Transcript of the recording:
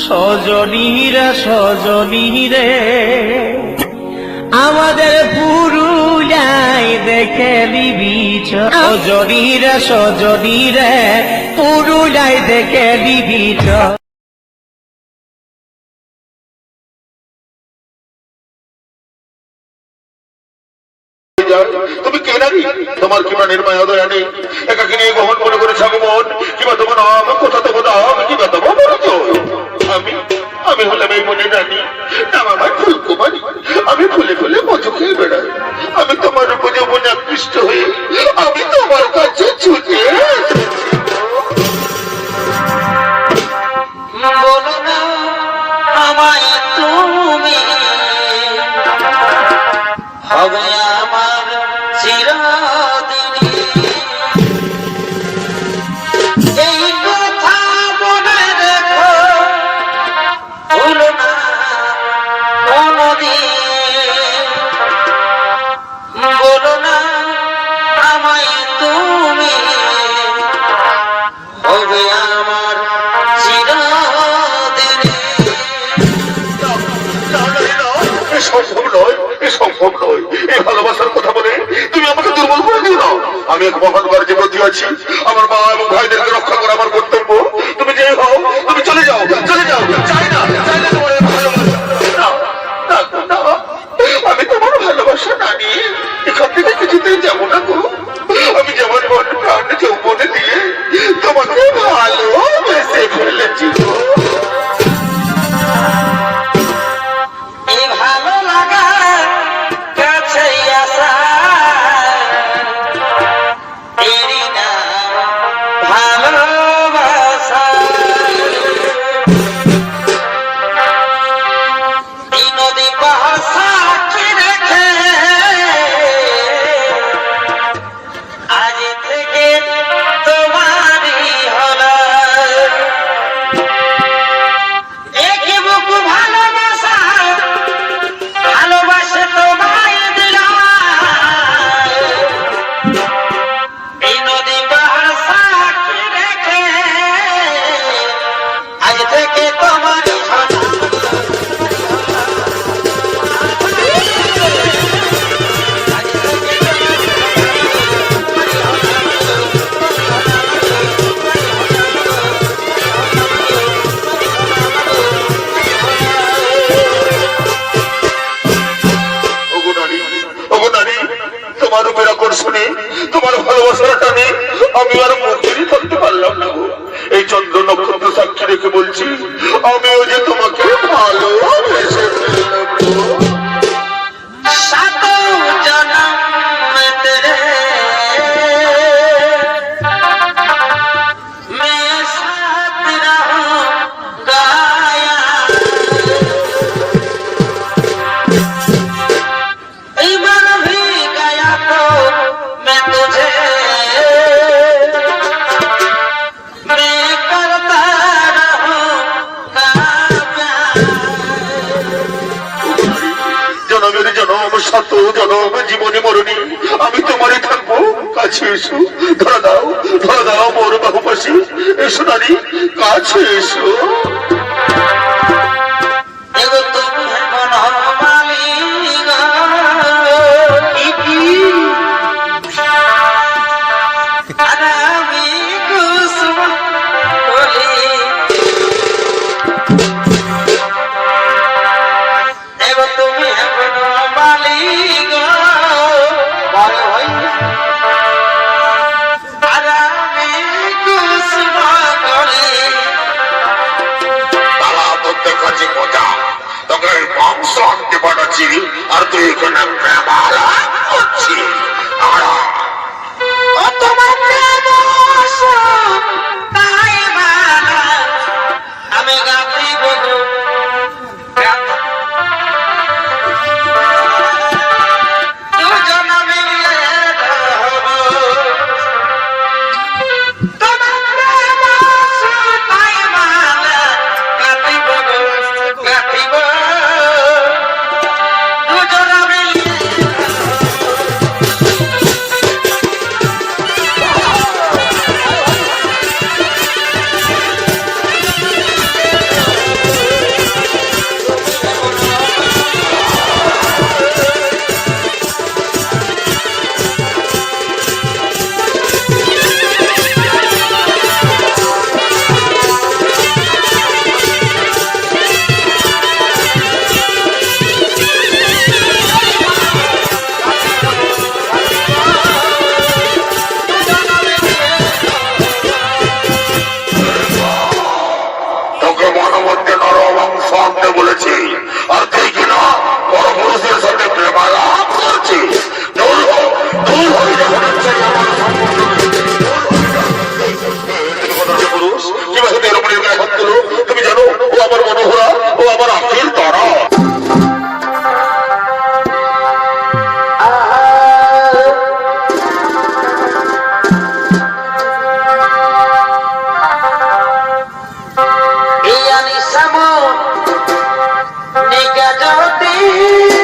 সজনীরা সজনীরে আমাদের পুরুলাই দেখে দিবি সজনীরা সজনীরে পুরুলাই দেখে দিবি তুমি কে নারী? তোমার কি প্রাণের মায়া দয়া নেই? একাকে নিয়ে গ্রহণ করে ছাগো মন কিংবা তোমার হবে আমার এই ভালোবাসার কথা বলে তুমি আমাকে দুর্বল করে না। আমি এক মহান কার্যে ব্রতী আছি। আমার মা এবং ভাইদেরকে রক্ষা করা আমার আজ থেকে তোমারই আকর্ষণে তোমার ভালোবাসার টানে আমি আর মুখেরই থাকতে পারলাম না এই চন্দ্র নক্ষত্র সাক্ষী রেখে বলছি, আমিও যে তোমাকে ভালো सातों শত জনম জীবনে মরণী। আমি তোমারই থাকব। কাছে এসো। ধরা দাও ধরা দাও মোর বাহুপাশে। এসো নারী কাছে এসো। আর তুই এখানে ব্যবহার করছিস? আড়া সামন নিকা যদি